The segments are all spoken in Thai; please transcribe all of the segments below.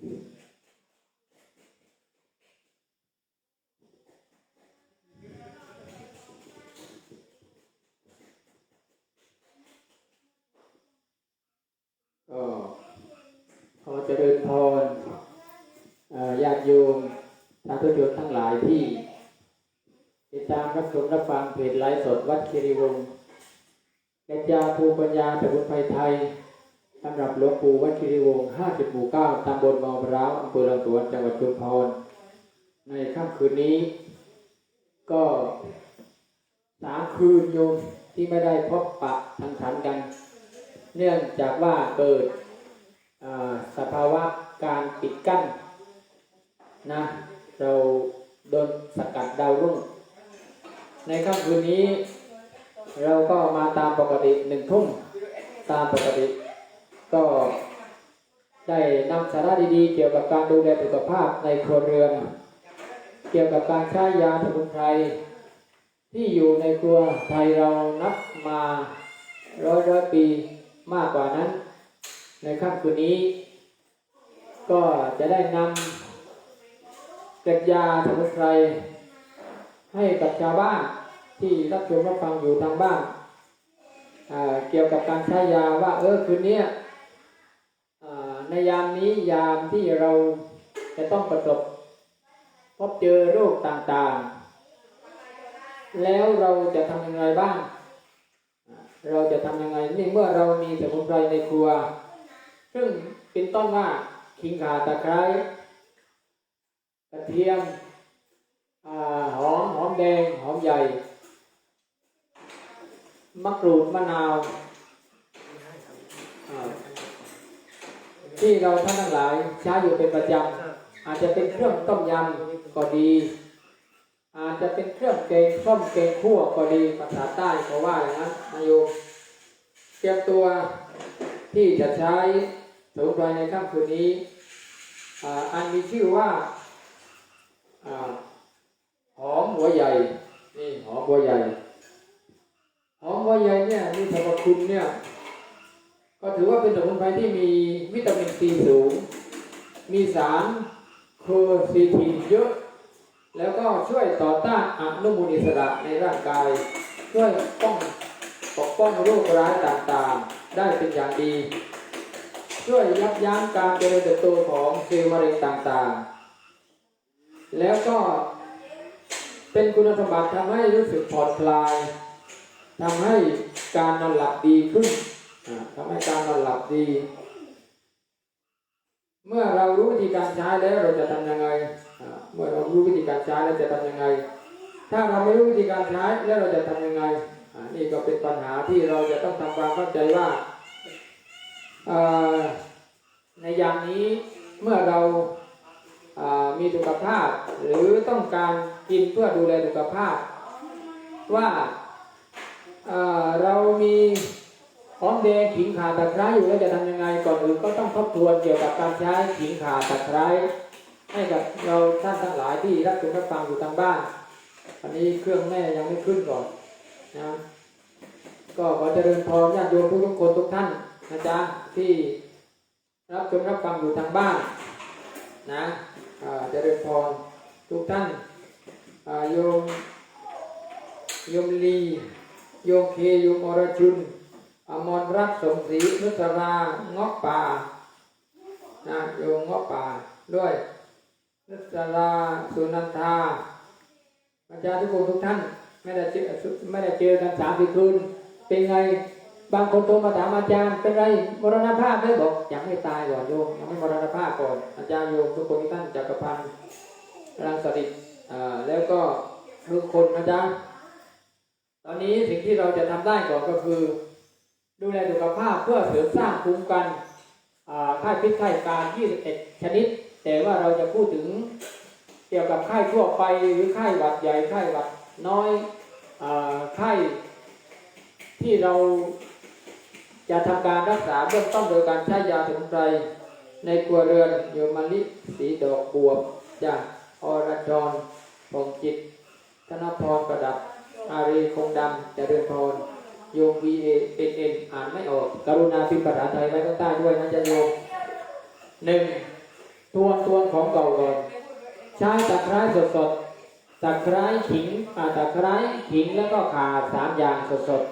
ก็ขอเจริญพรญาติโยมสาธุกชนทั้งหลายที่ ติดตามรับชมรับฟังเพจไลฟ์สดวัดคีรีวงศ์กัญญาภูปัญญาตะบุญไพไทย สำหรับหลวงปู่วัดคีรีวงศ์50หมู่9ตำบลมอพร้าวอำเภอลำสวนจังหวัดชุมพร ในค่ำคืนนี้ ก็สามคืนโยมที่ไม่ได้พบปะทังสรรกัน เนื่องจากว่าเกิดอ่าสภาวะการปิดกั้นนะเราโดนสกัดดาวรุ่ง ในค่ำคืนนี้ เราก็มาตามปกติหนึ่งทุ่มตามปกติ ก็ได้นำสาระดีๆ เกี่ยวกับการดูแลสุขภาพในครัวเรือน เกี่ยวกับการใช้ยาสมุนไพรที่อยู่ในครัวไทยเรานับมาร้อยร้อยปีมากกว่านั้น ในค่ำคืนนี้ ก็จะได้นำเกล็ดยาสมุนไพรให้กับชาวบ้านที่รับชมรับฟังอยู่ทางบ้าน เกี่ยวกับการใช้ยาว่าเออคืนนี้ ในยามนี้ยามที่เราจะต้องประสบ พบเจอโรคต่างๆ แล้วเราจะทำยังไงบ้าง เราจะทำยังไงนี่เมื่อเรามีสมุนไพรในครัว ซึ่งเป็นต้นว่าขิงข่าตะไคร้กระเทียมอหอมหอมแดงหอมใหญ่มะกรูดมะนาวอ่า ที่เราท่านทั้งหลายใช้อยู่เป็นประจำอาจจะเป็นเครื่องต้มยำก็ดี อาจจะเป็นเครื่องแกงส้มแกงคั่วก็ดีภาษาใต้เขาว่าอย่างนั้นนายโยมเตรียมตัวที่จะใช้สมุนไพรในค่ำคืนนี้อ,อันมีชื่อว่าอ่าหอมหัวใหญ่นี่หอมหัวใหญ่หอมหัวใหญ่เนี่ยมีสรรพคุณเนี่ย ก็ถือว่าเป็นสมุนไพรที่มีวิตามินซีสูง มีสารโคซีทีนเยอะ แล้วก็ช่วยต่อต้านอนุมูลอิสระในร่างกาย ช่วยป้องปกป้องโรคร้ายต่างๆ ได้เป็นอย่างดี ช่วยยับยั้งการเจริญเติบโตของเซลล์มะเร็งต่างๆ แล้วก็เป็นคุณสมบัติทำให้รู้สึกผ่อนคลายทำให้การนอนหลับดีขึ้น ทำให้การนอนหลับดี เมื่อเรารู้วิธีการใช้แล้วเราจะทำยังไง เมื่อเรารู้วิธีการใช้แล้วจะทำยังไง ถ้าเราไม่รู้วิธีการใช้แล้วเราจะทำยังไง นี่ก็เป็นปัญหาที่เราจะต้องทำความเข้าใจว่าเอ่อในยามนี้เมื่อเรามีสุขภาพ หรือต้องการกินเพื่อดูแลสุขภาพ ว่าเรามี หอมแดงขิงข่าตะไคร้อยู่แล้วจะทำยังไงก่อนอื่นก็ต้องทบทวนเกี่ยวกับการใช้ขิงข่าตะไคร้ให้กับเราท่านทั้งหลายที่รับชมรับฟังอยู่ทางบ้านอันนี้เครื่องแม่ยังไม่ขึ้นก่อนนะก็ขอเจริญพรญาติโยมทุกคนทุกท่านนะจ๊ะที่รับชมรับฟังอยู่ทางบ้านนะเจริญพรทุกท่านโยมโยมลีโยมเคโยมอรชุน อมรรักสมศรีนุสราเงาะป่านะโยมเงาะป่าด้วยนุสราสุนันทาอาจารย์ทุกคนทุกท่านไม่ได้เจอไม่ได้เจอกันสามสี่คืนเป็นไงบางคนโทรมาถามอาจารย์เป็นไรมรณภาพไหมบอกยังไม่ตายก่อนโยมยังไม่มรณภาพก่อนอาจารย์โยมทุกคนทุกท่านจักรพันธ์รังสฤษดิ์อ่าแล้วก็ทุกคนนะจ๊ะตอนนี้สิ่งที่เราจะทำได้ก่อนก็คือ ดูแลสุขภาพเพื่อเสริมสร้างภูมิคุ้มกันอ่าไข้พิษไข้การ 21 ชนิด แต่ว่าเราจะพูดถึงเกี่ยวกับไข้ทั่วไปหรือไข้หวัดใหญ่ไข้หวัดน้อยไข้ที่เราจะทำการรักษาเบื้องต้นโดยการใช้ยาสมุนไพรในครัวเรือนโยมะลิสีดอกบัวจากอรชรพงจิต ธนพรประดับ อารีคงดำเจริญพร โยม V A N N อ่านไม่ออก กรุณาพิมพ์ภาษาไทยไว้ข้างใต้ด้วยนะจะโยมหนึ่งทวนทวนของเก่าก่อนใช้ตะไคร้สดสดตะไคร้ขิงอ่าตะไคร้ขิงแล้วก็ขาสามอย่างสดสด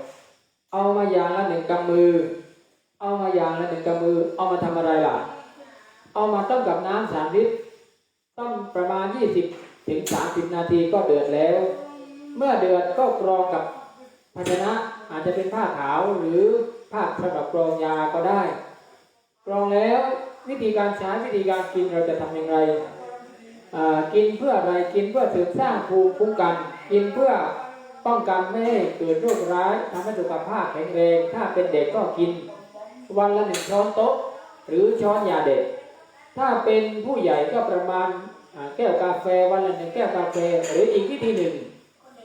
เอามาอย่างละหนึ่งกำมือ เอามาอย่างละหนึ่งกำมือ เอามาทำอะไรล่ะ เอามาต้มกับน้ำสามลิตรต้มประมาณ20ถึง30นาทีก็เดือดแล้ว เมื่อเดือดก็กรองกับภาชนะ อาจจะเป็นผ้าขาวหรือผ้าสำหรับกรองยาก็ได้กรองแล้ววิธีการใช้วิธีการกินเราจะทำอย่างไรอ่ากินเพื่ออะไรกินเพื่อเสริมสร้างภูมิคุ้มกัน กินเพื่อป้องกันไม่ให้เกิดโรคร้ายทำให้สุขภาพแข็งแรงถ้าเป็นเด็กก็กิน วันละหนึ่งช้อนโต๊ะ หรือช้อนยาเด็ก ถ้าเป็นผู้ใหญ่ก็ประมาณแก้วกาแฟวันละหนึ่งแก้วกาแฟหรืออีกวิธีหนึ่ง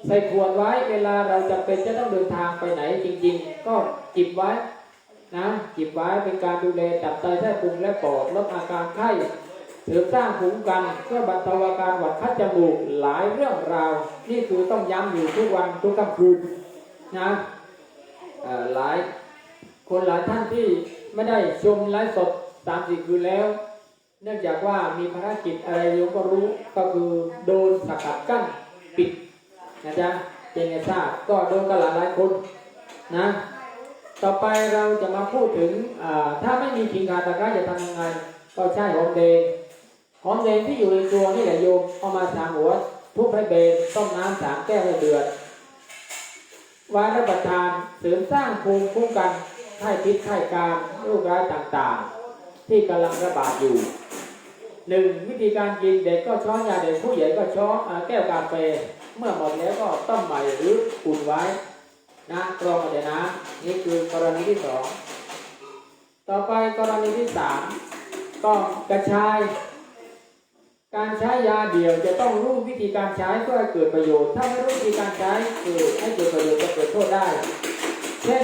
ใส่ขวดไว้เวลาเราจะเป็นจะต้องเดินทางไปไหนจริง ๆ ก็จิบไว้นะจิบไว้เป็นการดูแลตับไตไส้พุงและปอดลดอาการไข้เสริมสร้างภูมิคุ้มกันเพื่อบรรเทาอาการหวัดคัดจมูกหลายเรื่องราว นี่คือต้องย้ำอยู่ทุกวันทุกค่ำคืนนะหลายคนหลายท่านที่ไม่ได้ชมไลฟ์สดตามสิคืนแล้ว เนื่องจากว่ามีภารกิจอะไรโยมก็รู้ก็คือโดนสกัดกั้นปิด นะจ๊ะเจนเนทราบก็โดนกันหลายหลายคนนะ ต่อไปเราจะมาพูดถึงถ้าไม่มีขิงขาตะไคร้จะทำยังไง ก็ใช้หอมแดงหอมแดงที่อยู่ในตัวนี่แหละโยมเอามาสามหัวทุบให้เบนต้มน้ำสามแก้วให้เดือดว้รับประทานเสริมสร้างภูมิคุ้มกันไข้พิษไข้การโรคร้ายต่างๆ ที่กำลังระบาดอยู่หนึ่งวิธีการกินเด็กก็ช้อนยาเด็กผู้ใหญ่ก็ช้อนแก้วกาแฟ เมื่อหมดแล้วก็ต้มใหม่หรืออุ่นไว้นะกรองเอาแต่น้ำนี่คือกรณีที่สองต่อไปกรณีที่สามก็กระชาย การใช้ยาเดี่ยวจะต้องรู้วิธีการใช้เพื่อให้เกิดประโยชน์ ถ้าไม่รู้วิธีการใช้เกิดให้เกิดประโยชน์จะเกิดโทษได้ เช่น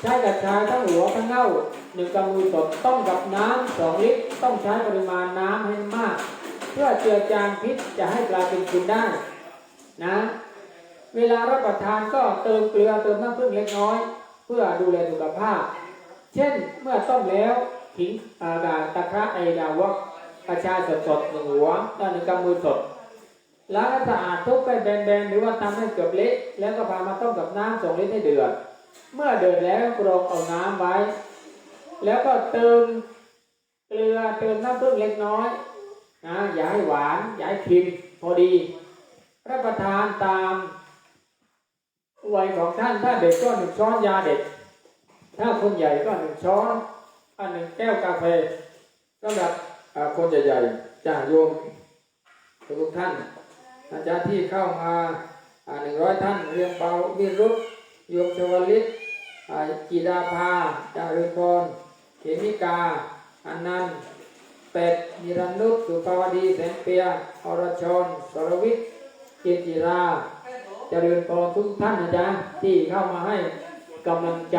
ใช้กระชายทั้งหัวทั้งเง่าหนึ่งกำมือสดต้มกับน้ำสองลิตรต้องใช้ปริมาณน้ำให้มาก เพื่อเจือจางพิษจะให้กลายเป็นคุณได้ นะ เวลารับประทานก็เติมเกลือเติมน้ำผึ้งเล็กน้อย เพื่อดูแลสุขภาพ เช่นเมื่อต้มแล้วขิงอากาตะคร้ไอดาวกกระชายสดสดหนึ่งหัวด้านหนึ่งกำมือสดล้างสะอาดทุบไปแบนๆหรือว่าทำให้เกือบเละแล้วก็พามาต้มกับน้ำสองลิตรให้เดือด เมื่อเดือดแล้วกรองเอาน้ำไว้ แล้วก็เติมเกลือเติมน้ำผึ้งเล็กน้อยนะอย่าให้หวานอย่าให้เค็มพอดี รับประทานตามวัยของท่านถ้าเด็กก็หนึ่งช้อนยาเด็ก ถ้าคนใหญ่ก็หนึ่งช้อนอันหนึ่งแก้วกาแฟสำหรับคนใหญ่ๆจ้าโยมทุกท่านอาจารย์ที่เข้ามาหนึ่งร้อยท่านเรียงเปาวิรุธโยมชวลิตอ่ากีดาภาจารุพรเขมิกาอันนันต์เป็ดนิรันดุสุภาวดีแสนเปียอรชรสรวิทย์ กียรติราเจริญพรทุกท่านนะจ๊ะที่เข้ามาให้กำลังใจ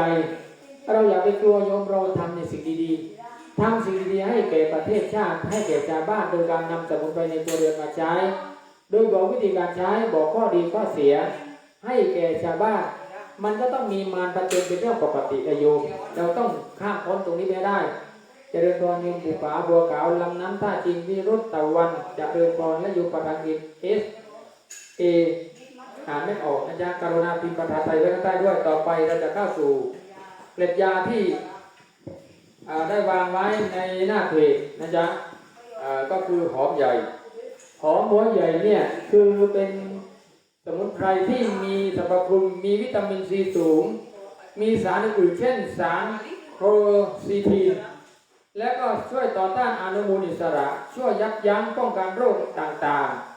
เราอย่าไปกลัวโยมเราทำในสิ่งดีๆทำสิ่งดีๆให้แก่ประเทศชาติ ให้แก่ชาวบ้านโดยการนำสมุนไพรในตัวเรือนมาใช้ โดยบอกวิธีการใช้บอกข้อดีข้อเสีย ให้แก่ชาวบ้านมันก็ต้องมีมารประจนเป็นเรื่องปกติอโยมเราต้องข้ามพ้นตรงนี้ไปได้เจริญพรโยมบุปผาบัวขาวลำน้ำท่าจีนวิรุตตะวันเจริญพรและอยู่ประธานกิจเอส เออ่านไม่ออกนะจ๊ะกรุณาพิมพ์ภาษาไทยไว้ข้างใต้ด้วยต่อไปเราจะเข้าสู่เกล็ดยาที่ได้วางไว้ในหน้าเพจนะจ๊ะก็คือหอมใหญ่หอมหัวใหญ่เนี่ยคือเป็นสมุนไพรที่มีสรรพคุณมีวิตามินซีสูง มีสารอื่นๆเช่นสารโครซีทีนและก็ช่วยต่อต้านอนุมูลอิสระ ช่วยยับยั้งป้องกันโรคต่างๆ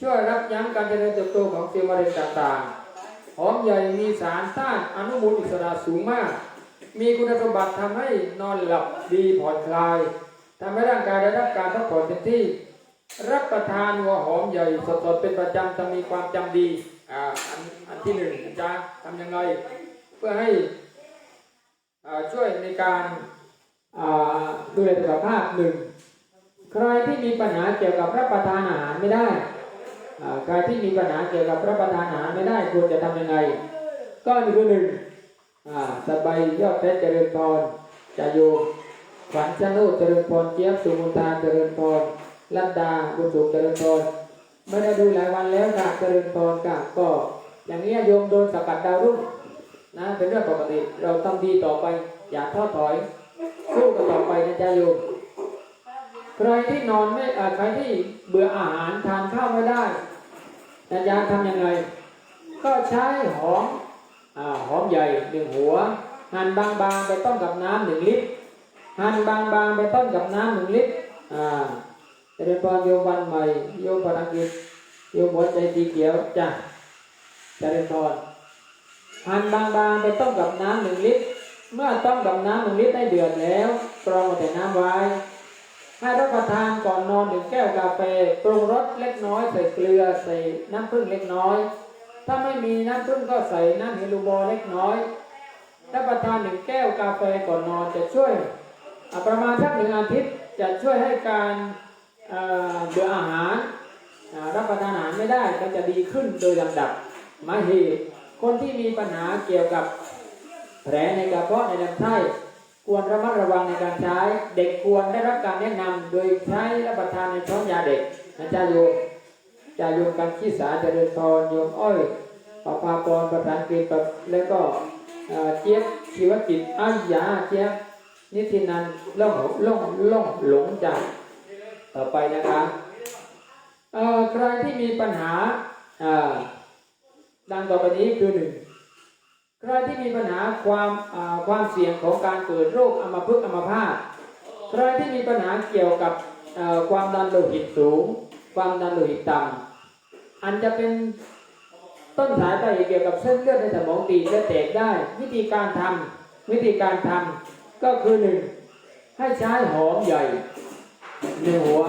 ช่วยรับยั้งการเจริญเติบโตของเซลล์มะเร็งต่างๆ หอมใหญ่มีสารต้านอนุมูลอิสระสูงมาก มีคุณสมบัติทำให้นอนหลับดีผ่อนคลายทำให้ร่างกายได้รับการพักผ่อนเต็มที่ รับประทานหัวหอมใหญ่สดๆเป็นประจำจะมีความจำดี อ่า อันอันที่หนึ่งนะจ๊ะทำยังไง เพื่อให้อ่าช่วยในการอ่าดูแลสุขภาพหนึ่งใครที่มีปัญหาเกี่ยวกับรับประทานอาหารไม่ได้ ใครที่มีปัญหาเกี่ยวกับรับประทานอาหารไม่ได้ควรจะทำยังไง ก็นี่คือหนึ่งสบายยอดเพชรเจริญพรจะโยมขวัญชนุเจริญพรเจี๊ยบสุมุนทาเจริญพรลัดดาบุญสุขเจริญพรไม่ได้ดูหลายวันแล้วค่ะเจริญพรค่ะก็ อย่างนี้โยมโดนสกัดดาวรุ่งนะเป็นเรื่องปกติ เราทำดีต่อไป อย่าท้อถอยสู้กันต่อไปนะจ๊ะโยม ใครที่นอนไม่ใครที่เบื่ออาหารทานข้าวไม่ได้นะจ๊ะทำยังไง ก็ใช้หอมอหอมใหญ่หนึ่งหัว หั่นบางๆไปต้มกับน้ำหนึ่งลิตร หั่นบางๆไปต้มกับน้ำหนึ่งลิตร อ่าเจริญพรโยมวันใหม่ โยมพลังกิจโยมหัวใจสีเขียวจ้ะเจริญพรหั่นบางๆไปต้มกับน้ำหนึ่งลิตร เมื่อต้มกับน้ำหนึ่งลิตรได้เดือดแล้วกรองแต่น้ำไว้ ให้รับประทานก่อนนอนหนึ่งแก้วกาแฟปรุงรสเล็กน้อยใส่เกลือใส่น้ำผึ้งเล็กน้อย ถ้าไม่มีน้ำผึ้งก็ใส่น้ำเฮลูบอเล็กน้อย รับประทานหนึ่งแก้วกาแฟก่อนนอนจะช่วยประมาณสักหนึ่งอาทิตย์จะช่วยให้การเบื่ออาหารรับประทานอาหารไม่ได้ก็จะดีขึ้นโดยลำดับมาเหตุคนที่มีปัญหาเกี่ยวกับแผลในกระเพาะในลำไส้ ควรระมัดระวังในการใช้ เด็กควรได้รับการแนะนำโดยใช้รับประทานในช้อนยาเด็กนะจ๊ะโยมจะโยมกันขี้สาเจริญพรโยมอ้อยปภาพรประธานกรีแบบแล้วก็เจี๊ยบชีวจิตอายาเจี๊ยบนิตินันล่องล่องล่องหลงจากต่อไปนะคะใครที่มีปัญหาดังต่อไปนี้คือหนึ่ง ใครที่มีปัญหาความความเสี่ยงของการเกิดโรคอัมพฤกษ์อัมพาตใครที่มีปัญหาเกี่ยวกับความดันโลหิตสูง ความดันโลหิตต่ำอันจะเป็นต้นสายไปเหตุเกี่ยวกับเส้นเลือดในสมองตีและแตกได้ วิธีการทำวิธีการทำก็คือหนึ่งให้ใช้หอมใหญ่หนึ่งหัว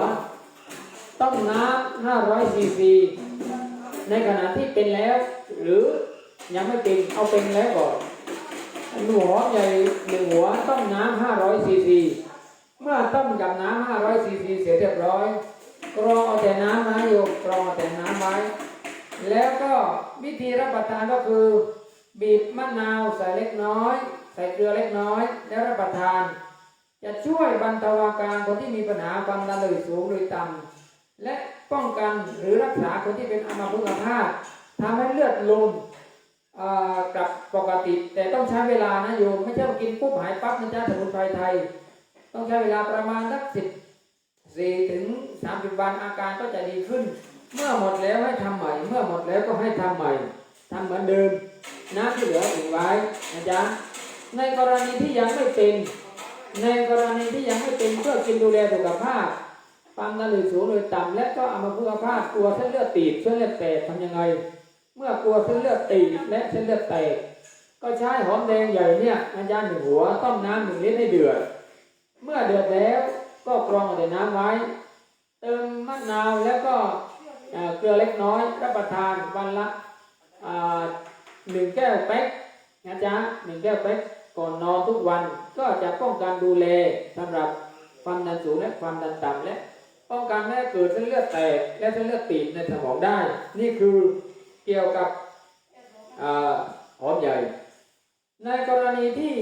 ต้มน้ำ500ซีซีในขณะที่เป็นแล้วหรือ ยังไม่เป็นเอาเป็นแล้วก่อนหนูหอมใหญ่หนึ่งหัวต้มน้ำ500ซีซีเมื่อต้มกับน้ำ500ซีซีเสร็จเรียบร้อยกรองเอาแต่น้ำนะโยมกรองเอาแต่น้ำไว้ แล้วก็วิธีรับประทานก็คือ บีบมะนาวใส่เล็กน้อย ใส่เกลือเล็กน้อย แล้วรับประทาน จะช่วยบรรเทาอาการคนที่มีปัญหาความดันโลหิตสูงหรือต่ำและป้องกันหรือรักษาคนที่เป็นอัมพฤกษ์อัมพาตทำให้เลือดลม กลับปกติ แต่ต้องใช้เวลานะโยมไม่ใช่ว่ากินปุ๊บหายปั๊บนจะสมุนไพรไทย ต้องใช้เวลาประมาณสักสิบสี่ถึงสามสิบวันอาการก็จะดีขึ้น เมื่อหมดแล้วให้ทำใหม่ เมื่อหมดแล้วก็ให้ทำใหม่ทำเหมือนเดิมน้ำที่เหลืออุดไว้นะจ๊ะในกรณีที่ยังไม่เป็นในกรณีที่ยังไม่เป็นเพื่อกินดูแลสุขภาพความดันโลหิตสูงโดยต่ำและก็อัมพฤกษ์อัมพาตัวเส้นเลือดตีบเส้นเลือดแตกทำยังไง เมื่อกลัวเส้นเลือดตีบและเส้นเลือดแตกก็ใช้หอมแดงใหญ่เนี่ยอาจารย์หนึ่งหัวต้มน้ำหนึ่งลิตรให้เดือด เมื่อเดือดแล้วก็กรองเอาแต่น้ำไว้ เติมมะนาวแล้วก็เกลือเล็กน้อยรับประทานวันละหนึ่งแก้วเป๊กนะจ๊ะหนึ่งแก้วเป๊กก่อนนอนทุกวันก็จะป้องกันดูแลสำหรับความดันสูงและความดันต่ำและป้องกันไม่ให้เกิดเส้นเลือดแตกและเส้นเลือดตีบในสมองได้ นี่คือ เกี่ยวกับหอมใหญ่ ในกรณีที่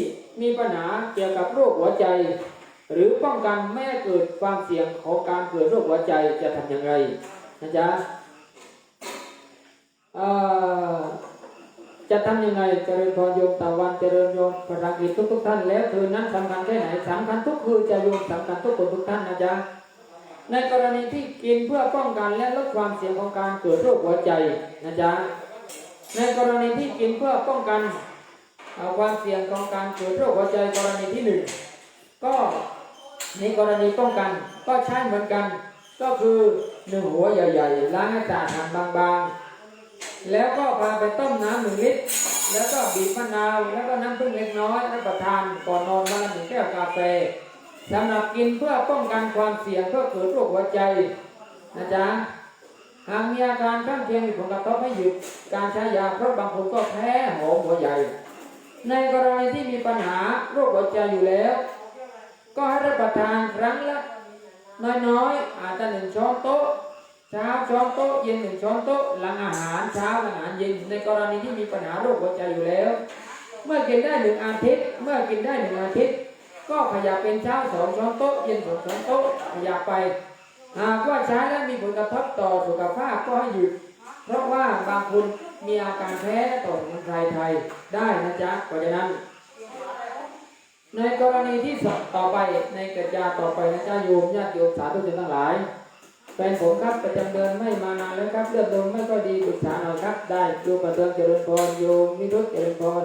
มีปัญหาเกี่ยวกับโรคหัวใจ หรือป้องกันไม่ให้เกิดความเสี่ยงของการเกิดโรคหัวใจจะทำอย่างไรนะจ๊ะจะทำยังไงเจริญพรโยมตะวันเจริญโยมพระกิจทุกทุกท่านแล้วเธอนั้นสำคัญแค่ไหนสำคัญทุกคือจะโยมสำคัญทุกคนทุกท่านนะจ๊ะ ในกรณีที่กินเพื่อป้องกันและลดความเสี่ยงของการเกิดโรคหัวใจนะจ๊ะในกรณีที่กินเพื่อป้องกันความเสี่ยงของการเกิดโรคหัวใจกรณีที่หนึ่งก็ในกรณีป้องกันก็ใช้เหมือนกัน ก็คือหนึ่งหัวใหญ่ๆล้างให้สะอาดหั่นบางๆ แล้วก็พาไปต้มน้ำหนึ่งลิตร แล้วก็บีบมะนาว แล้วก็น้ำผึ้งเล็กน้อยรับประทานก่อนนอนวันละหนึ่งแก้วกาแฟ สำหรับกินเพื่อป้องกันความเสี่ยงเพื่อเกิดโรคหัวใจนะจ๊ะหากมีอาการข้างเคียงมีผลกระทบให้หยุดการใช้ยาเพราะบางคนก็แพ้หอมหัวใหญ่ ในกรณีที่มีปัญหาโรคหัวใจอยู่แล้ว ก็ให้รับประทานครั้งละน้อยๆอาจจะหนึ่งช้อนโต๊ะเช้าช้อนโต๊ะเย็นหนึ่งช้อนโต๊ะหลังอาหารเช้าหลังอาหารเย็นในกรณีที่มีปัญหาโรคหัวใจอยู่แล้ว เมื่อกินได้หนึ่งอาทิตย์ เมื่อกินได้หนึ่งอาทิตย์ ก็ขยับเป็นเช้าสองช้อนโต๊ะเย็นสองช้อนโต๊ะขยับไปหากว่าใช้แล้วมีผลกระทบต่อสุขภาพก็ให้หยุด เพราะว่าบางคนมีอาการแพ้ต่อสมุนไพรไทยได้นะจ๊ะเพราะฉะนั้น ในกรณีที่สองต่อไปในกิจยาต่อไปนะจ๊ะโยมญาติโยมสาธุชนทั้งหลายแฟนผมครับประจำเดือนไม่มานานแล้วครับเลือดลมไม่ก็ดีปรึกษาหน่อยครับ ได้โยมประเทืองเจริญพรโยมมิรุษเจริญพร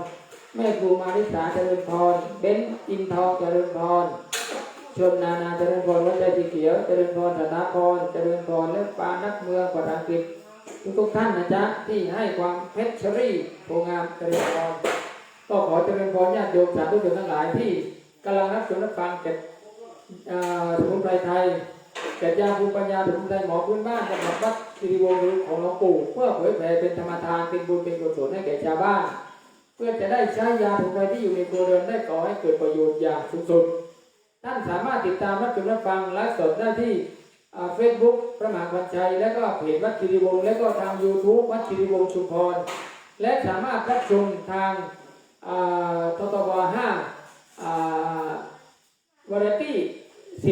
แม่ครูมาริสาเจริญพร เบนอินทองเจริญพร ชนนานาเจริญพรวัดใจสีเขียวเจริญพรธนาพรเจริญพรและปานักเมืองประดังกิจทุกทุกท่านนะจ๊ะที่ให้ความเพชรชรีโพงามเจริญพรก็ขอเจริญพรญาติโยมสาธุชนทั้งหลายที่กำลังรับชมรับฟังเก็บอ่าสมุนไพรไทยเก็บยาภูมิปัญญาสมุนไพรหมอพื้นบ้านกับวัดสิริวงศ์ของหลวงปู่เพื่อเผยแผ่เป็นธรรมทานเป็นบุญเป็นกุศลให้แก่ชาวบ้าน พื่อจะได้ใช้ยาสมุนไพรที่อยู่ในครัวเรือนได้ก่อให้เกิดประโยชน์อย่างสูงสุด ท่านสามารถติดตามรับชมรับฟังไลฟ์สดได้ที่เฟซบุ๊กพระมหาวันชัย และก็เพจวัดคิริวงศ์และก็ทาง YouTube วัดคิริวงศ์ชุมพร และสามารถรับชมทางททบ5อ่าวาไรตี้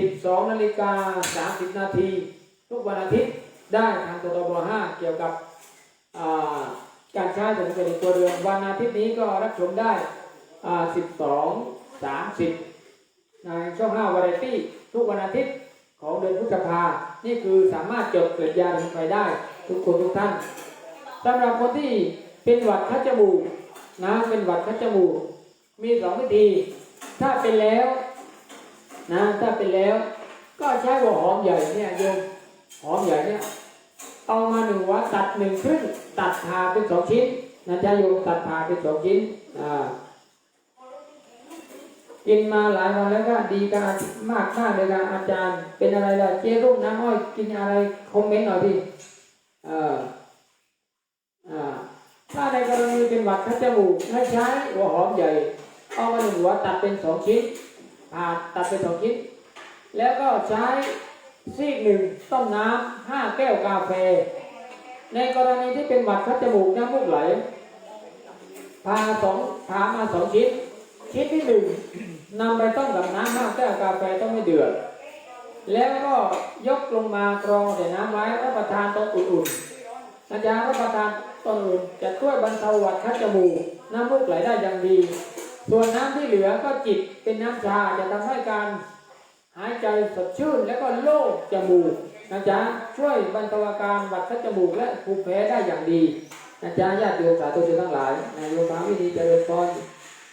12 นาฬิกา 30 นาที ทุกวันอาทิตย์ได้ทางททบ5เกี่ยวกับอ่า การใช้สมุนไพรในตัวเรือนวันอาทิตย์นี้ก็รับชมได้ 12 30 ในช่อง5วาไรตี้ทุกวันอาทิตย์ของเดือนพฤษภา นี่คือสามารถจดเกิดยาสมุนไพรได้ ทุกคนทุกท่านสำหรับคนที่เป็นหวัดคัดจมูกนะเป็นหวัดคัดจมูก มีสองวิธี ถ้าเป็นแล้วนะถ้าเป็นแล้ว ก็ใช้หัวหอมใหญ่เนี่ยโยมหอมใหญ่เนี่ย เอามาหนึ่งหัวตัดหนึ่งครึ่งตัดผ่าเป็นสองชิ้นนะจ๊ะโยมตัดผ่าเป็นสองชิ้นอ่ากินมาหลายวันแล้วก็ดีกันมากมากเลยครับอาจารย์ เป็นอะไรล่ะเจ๊รุ่งน้ำอ้อยกินอะไรคอมเมนต์หน่อยดิเอออ่าถ้าในกรณีเป็นหวัดคัดจมูกให้ใช้หัวหอมใหญ่เอามาหนึ่งหัวตัดเป็นสองชิ้นผ่าตัดเป็นสองชิ้น แล้วก็ใช้ ซีกหนึ่งต้มน้ำห้าแก้วกาแฟ ในกรณีที่เป็นหวัดคัดจมูกน้ำมูกไหลพาสองพามาสองชิ้นชิ้นที่หนึ่งนำไปต้มกับน้ำห้าแก้วกาแฟต้องไม่เดือด แล้วก็ยกลงมากรองใส่น้ำไว้รับประทานตอนอุ่นๆอาจารย์รับประทานตอนอุ่นจะช่วยบรรเทาหวัดคัดจมูกน้ำมูกไหลได้อย่างดี ส่วนน้ำที่เหลือก็จิบเป็นน้ำชาจะทำให้การายใจสดชื่นแล้วก็โล่งจมูกนะจ๊ะช่วยบรรเทาอาการหวัดคัดจมูกและภูมิแพ้ได้อย่างดีนะจ๊ะญาติโยมสาธุชนทั้งหลายนายโยมพาวิธีเจริญพร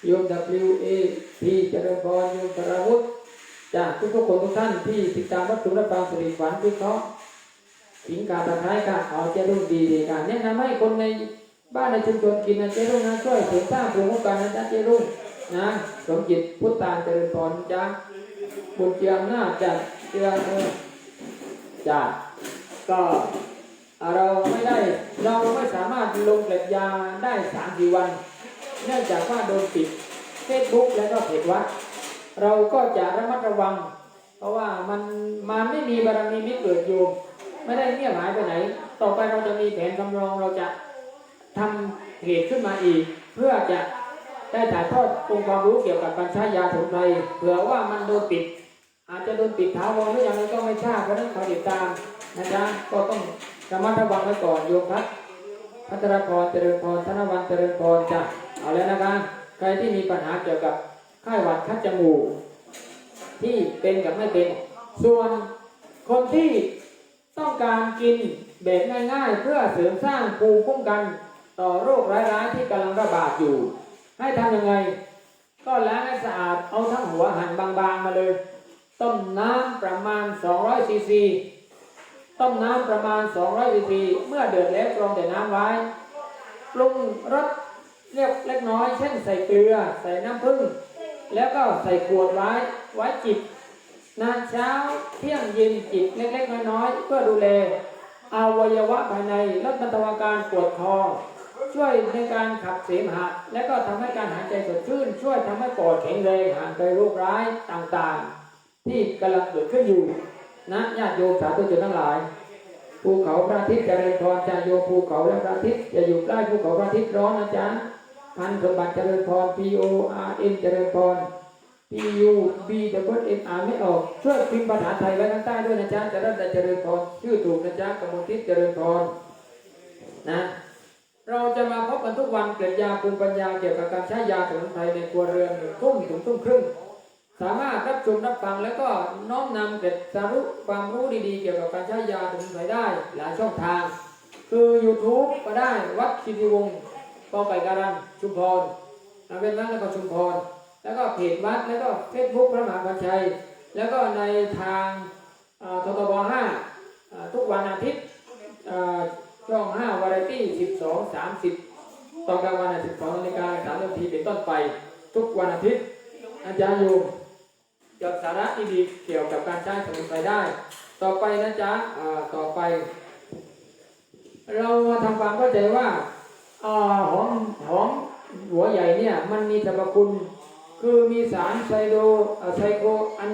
โยม W A P เจริญพรโยมธราวุฒิจ้าทุกทุกคนทุกท่านที่ติดตามรับชมรับฟังสิริฝันวิเคราะห์ถิงกาตะไคร้กาขอาเจรุ่งดีดีการแนะนำให้คนในบ้านในชุมชนกินนะเจรุ่งนะช่วยเสริมสร้างภูมิคุ้มกันนะจ๊ะเจรุ่งนะสมจิตพุทธานเจริญพรจ้า บุญเจียมหน้าจัดเจือเออจ้าก็เราไม่ได้เราไม่สามารถลงเกล็ดยาได้สามสี่วัน เนื่องจากว่าโดนปิดเฟซบุ๊กและก็เพจวัดเราก็จะระมัดระวัง เพราะว่ามันมันไม่มีบารมีมิตรเกิดอยู่ไม่ได้เงียบหายไปไหน ต่อไปเราจะมีแผนคำรองเราจะทำเพจขึ้นมาอีก เพื่อจะได้ถ่ายทอดองค์ความรู้เกี่ยวกับการใช้ยาสมุนไพรเผื่อว่ามันโดนปิด อาจจะโดนปิดถาวรหรืออยังไงก็ไม่ทราบเพราะฉะนั้นขอติดตามนะจ๊ะก็ต้องระมัดระวังไว้ก่อนโยมครับพัทรพรเจริญพรธนวันเจริญพรจ้ะเอาแล้วนะคะใครที่มีปัญหาเกี่ยวกับไข้หวัดคัดจมูกที่เป็นกับไม่เป็น ส่วนคนที่ต้องการกินแบบง่ายๆ เพื่อเสริมสร้างภูมิคุ้มกันต่อโรคร้ายๆที่กำลังระบาดอยู่ ให้ทำยังไง ก็ล้างให้สะอาดเอาทั้งหัวหั่นบางๆมาเลย ต้มน้ำประมาณ 200ซีซีต้มน้ำประมาณ 200ซีซีเมื่อเดือดแล้วกรองแต่น้ำไว้ปรุงรสเรียกเล็กน้อย เช่นใส่เกลือ ใส่น้ำผึ้งแล้วก็ใส่ขวดไว้ไว้จิบนะเช้าเที่ยงเย็นจิบเล็กๆน้อยๆเพื่อดูแลอวัยวะภายในลดบรรเทาอาการปวดคอช่วยในการขับเสมหะ และก็ทำให้การหายใจสดชื่น ช่วยทำให้ปอดแข็งแรงห่างไกลโรคร้ายต่างๆ ที่กำลังเกิดขึ้นอยู่นะญาติโยมสาธุชนทั้งหลาย ภูเขาพระอาทิตย์เจริญพรจะโยมภูเขาและพระอาทิตย์จะอยู่ใกล้ภูเขาพระอาทิตย์ร้อนนะจ๊ะพันสมบัติเจริญพร P O R N เจริญพร P U B W M อ่านไม่ออกช่วยพิมพ์ภาษาไทยไว้ข้างใต้ด้วยนะจ๊ะจะได้เจริญพรชื่อถูกนะจ๊ะกมลทิพย์เจริญพรนะเราจะมาพบกันทุกวันเกล็ดยาภูมิปัญญาเกี่ยวกับการใช้ยาสมุนไพรในครัวเรือนหนึ่งทุ่มถึงทุ่มครึ่ง สามารถรับชมรับฟังแล้วก็น้อมนำเกร็ดสารุความรู้ดีๆ เกี่ยวกับการใช้ยาสมุนไพรได้หลายช่องทาง คือ YouTube ก็ได้วัดคิติวงศ์กอไก่การันชุมพรนะเป็นวัดแล้วก็ชุมพร แล้วก็เพจวัดแล้วก็เฟซบุ๊กพระมหาพันชัย แล้วก็ในทางเอ่อททบ5อ่าทุกวันอาทิตย์เอ่อช่อง5วาไรตี้12 30 ตอนกลางวัน12นาฬิกา3นาทีเป็นต้นไป ทุกวันอาทิตย์อาจารย์โยม จับสาระดีๆเกี่ยวกับการใช้สมุนไพรได้ ต่อไปนะจ๊ะต่อไป เรามาทำความเข้าใจว่าอหอมหอมหัวใหญ่เนี่ยมันมีสรรพคุณคือมีสารไซโดไซโคอัน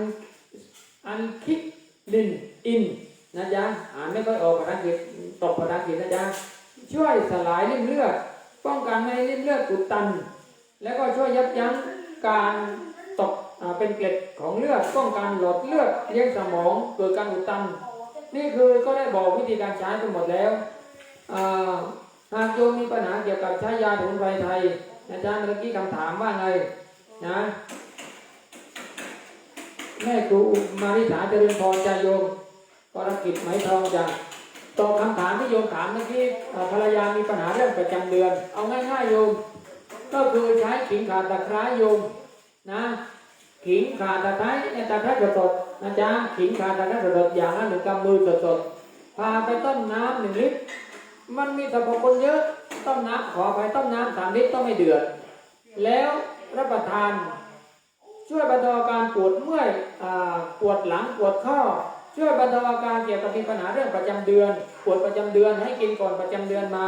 อันคิกลินอินนะจ๊ะอ่านไม่ค่อยออกภาษาอังกฤษตกภาษาอังกฤษนะจ๊ะช่วยสลายริ่มเลือดป้องกันไม่ให้ริ่มเลือดอุดตัน แล้วก็ช่วยยับยั้งการ เป็นเกล็ดของเลือดป้องกันหลอดเลือดเลี้ยงสมองเกิดการอุดตัน นี่คือก็ได้บอกวิธีการใช้ไปหมดแล้วอ่าหากโยมมีปัญหาเกี่ยวกับใช้ยาสมุนไพรไทยอาจารย์เมื่อกี้คำถามว่าไงนะแม่ครูมาริสาเจริญพรจาโยมกรกิจไหมทองจ้ะตอบคำถามที่โยมถามเมื่อกี้ภรรยามีปัญหาเรื่องประจำเดือน เอาง่ายๆโยม ก็คือใช้ขิงขาตะไคร้โยมนะ ขิงขาตะไคร้เนี่ยตะไคร้สดๆนะจ๊ะขิงขาตะไคร้สดๆอย่างละหนึ่งกำมือสดๆพาไปต้มน้ำหนึ่งลิตรมันมีสรรพคุณเยอะต้มน้ำขอไปต้มน้ำสามลิตรต้องไม่เดือด แล้วรับประทาน ช่วยบรรเทาอาการปวดเมื่อยปวดหลังปวดข้อ ช่วยบรรเทาอาการเกี่ยวกับมีปัญหาเรื่องประจำเดือน ปวดประจำเดือนให้กินก่อนประจำเดือนมา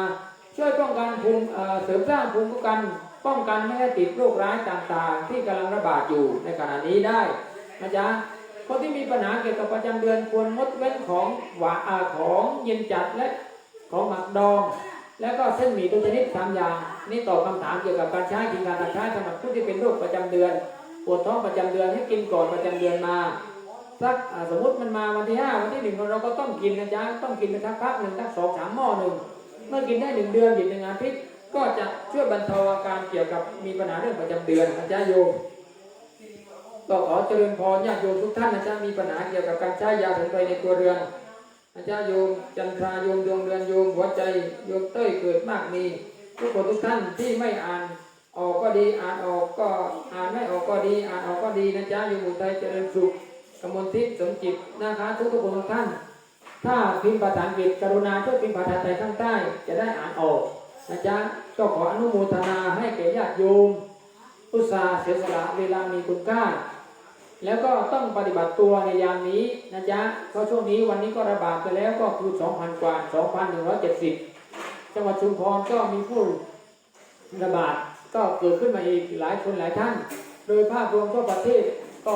ช่วยป้องกันภูมิเสริมสร้างภูมิคุ้มกัน ป้องกันไม่ให้ติดโรคร้ายต่างๆ ที่กำลังระบาดอยู่ในขณะนี้ได้นะจ๊ะคนที่มีปัญหาเกี่ยวกับประจำเดือนควรงดเว้นของหวานอ่าของเย็นจัดและของหมักดอง แล้วก็เส้นหมี่ทุกชนิดสามอย่าง นี่ตอบคำถามเกี่ยวกับการใช้กินการตะไคร้สำหรับผู้ที่เป็นโรคประจำเดือนปวดท้องประจำเดือนให้กินก่อนประจำเดือนมาสักสมมติมันมาวันที่ห้าวันที่หนึ่งเราก็ต้องกินนะจ๊ะต้องกินไปสักพักหนึ่งสักสองสามหม้อหนึ่งเมื่อกินได้หนึ่งเดือนหยุดหนึ่งอาทิตย์ ก็จะช่วยบรรเทาอาการเกี่ยวกับมีปัญหาเรื่องประจำเดือนนะจ๊ะโยมก็ขอเจริญพรญาติโยมทุกท่านนะจ๊ะมีปัญหาเกี่ยวกับการใช้ยาสมุนไพรในครัวเรือนนะจ๊ะโยมจันทราโยมดวงเดือนโยมหัวใจโยมเต้ยเกิดมากมีทุกคนทุกท่านที่ไม่อ่านออกก็ดีอ่านออกก็อ่านไม่ออกก็ดี อ่านออกก็ดีนะจ๊ะโยมอุทัยเจริญสุขกมลทิพย์สมจิตนะคะทุกทุกคนทุกท่าน ถ้าพิมพ์ภาษาอังกฤษกรุณาช่วยพิมพ์ภาษาไทยข้างใต้จะได้อ่านออก นะจ๊ะก็ขออนุโมทนาให้แก่ญาติโยมอุตสาห์เสียสละเวลามีคุณค่า แล้วก็ต้องปฏิบัติตัวในยามนี้นะจ๊ะเพราะช่วงนี้วันนี้ก็ระบาดไปแล้วก็คือ 2,000 กว่า 2,170 จังหวัดชุมพรก็มีผู้ระบาดก็เกิดขึ้นมาอีกหลายคนหลายท่าน โดยภาพรวมทั่วประเทศก็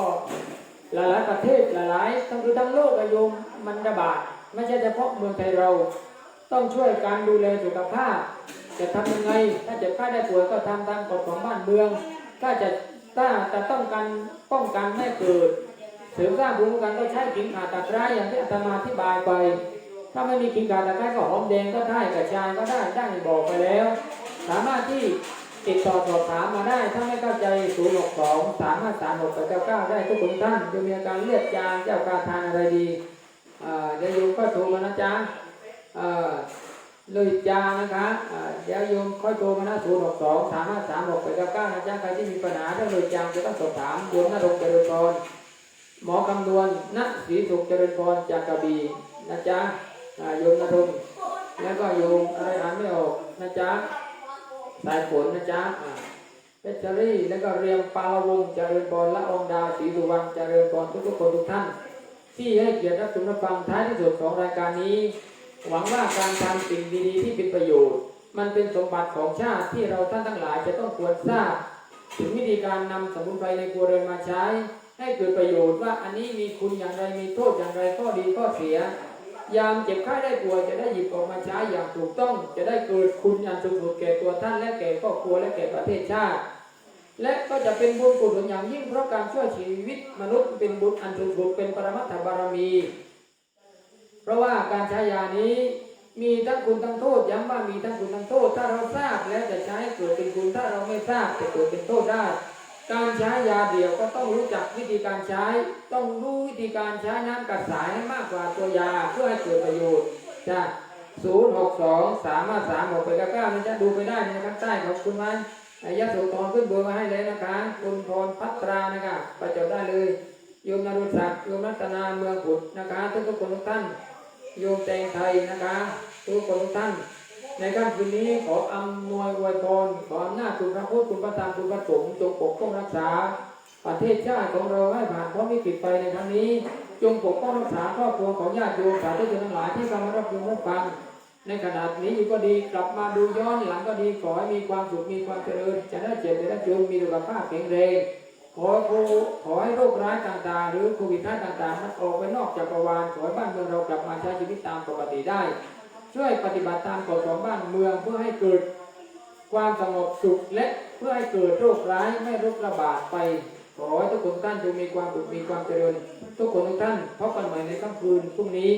หลายๆประเทศหลายๆทั้งคือทั้งโลกอะโยมมันระบาด ไม่ใช่เฉพาะเมืองไทยเรา ต้องช่วยการดูแลสุขภาพ จะทำยังไง ถ้าเจ็บไข้ได้ป่วยก็ทำตามกฎของบ้านเมือง ถ้าจะถ้าจะต้องการป้องกันไม่เกิดเสริมสร้างภูมิคุ้มกันก็ใช้ขิงขาตะไร้อย่างที่อาตมาอธิบายไป ถ้าไม่มีขิงขาตะไร้ก็หอมแดงก็ได้กระชายก็ได้ได้บอกไปแล้ว สามารถที่ติดต่อสอบถามมาได้ ถ้าไม่เข้าใจ0 6 2 3 5 3 6 8 9 9ได้ทุกคนท่านจะมีอาการเลือดจางเจ้าการทานอะไรดีอ่าเดี๋ยวโยมก็โทรมานะจ๊ะอ่า เลือดจางนะคะเดี๋ยวโยมค่อยโทรมานะ0 6 2 3 5 3 6 8 9 9นะจ๊ะใครที่มีปัญหาเรื่องเลือดจางจะต้องสอบถามโยมนรงค์เจริญพรหมอคำนวณณศรีสุขเจริญพรจากกระบี่นะจ๊ะโยมนรงแล้วก็โยมอะไรอ่านไม่ออกนะจ๊ะสายฝนนะจ๊ะเพชรรี่แล้วก็เรียมปาวงเจริญบอลละองดาวศรีสุวรรณเจริญบอลทุกๆคนทุกท่าน ที่ให้เกียรติรับชมรับฟังท้ายที่สุดของรายการนี้ หวังว่าการทำสิ่งดีๆที่เป็นประโยชน์ มันเป็นสมบัติของชาติที่เราท่านทั้งหลายจะต้องควรทราบ ถึงวิธีการนำสมุนไพรในครัวเรือนมาใช้ ให้เกิดประโยชน์ว่าอันนี้มีคุณอย่างไรมีโทษอย่างไรข้อดีข้อเสีย ยามเจ็บไข้ได้ป่วยจะได้หยิบออกมาใช้อย่างถูกต้อง จะได้เกิดคุณอันสูงสุดแก่ตัวท่านและแก่ครอบครัวและแก่ประเทศชาติ และก็จะเป็นบุญกุศลอย่างยิ่งเพราะการช่วยชีวิตมนุษย์เป็นบุญอันสูงสุดเป็นปรมัตถบารมี เพราะว่าการใช้ยานี้มีทั้งคุณทั้งโทษย้ำว่ามีทั้งคุณทั้งโทษ ถ้าเราทราบแล้วจะใช้เกิดเป็นคุณถ้าเราไม่ทราบจะเกิดเป็นโทษได้ การใช้ยาเดี่ยวก็ต้องรู้จักวิธีการใช้ ต้องรู้วิธีการใช้น้ำกัดสายให้มากกว่าตัวยาเพื่อให้เกิดประโยชน์จ้ะศูนย์หกสองสามห้าสามหกไปเก้าเก้านะจ๊ะดูไปได้ในข้างใต้ขอบคุณไหมอายะโสธรขึ้นเบอร์มาให้เลยนะคะคุณพรพัตรานะคะไปจดได้เลยโยมนรุศักดิ์โยมรัตนาเมืองผุดนะคะทุกทุกคนทุกท่าน โยมแตงไทยนะคะทุกคนทุกท่าน ในค่ำคืนนี้ขออำนวยอวยพรขออำนาจคุณพระพุทธคุณพระธรรมคุณพระสงฆ์จงปกป้องรักษา ประเทศชาติของเราให้ผ่านพ้นวิกฤตไปในครั้งนี้ จงปกป้องรักษาครอบครัวของญาติโยมสาธุชนทั้งหลายที่กำลังรับชมรับฟังในขณะนี้อยู่ก็ดีกลับมาดูย้อนหลังก็ดีขอให้มีความสุขมีความเจริญจะได้เจ็บจะได้จนมีสุขภาพแข็งแรง ขอครูขอให้โรคร้ายต่างๆ หรือโควิดต่างๆมันออกไปนอกจักรวาลขอให้บ้านเมืองเรากลับมาใช้ชีวิตตามปกติได้ ช่วยปฏิบัติตามกฎของบ้านเมืองเพื่อให้เกิดความสงบสุขและเพื่อให้เกิดโรคร้ายไม่รุกระบาดไปขอให้ทุกคนท่านจงมีความสุขมีความเจริญ ทุกคนทุกท่านพบกันใหม่ในค่ำคืนพรุ่งนี้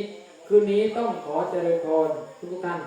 คืนนี้ต้องขอเจริญพรทุกท่าน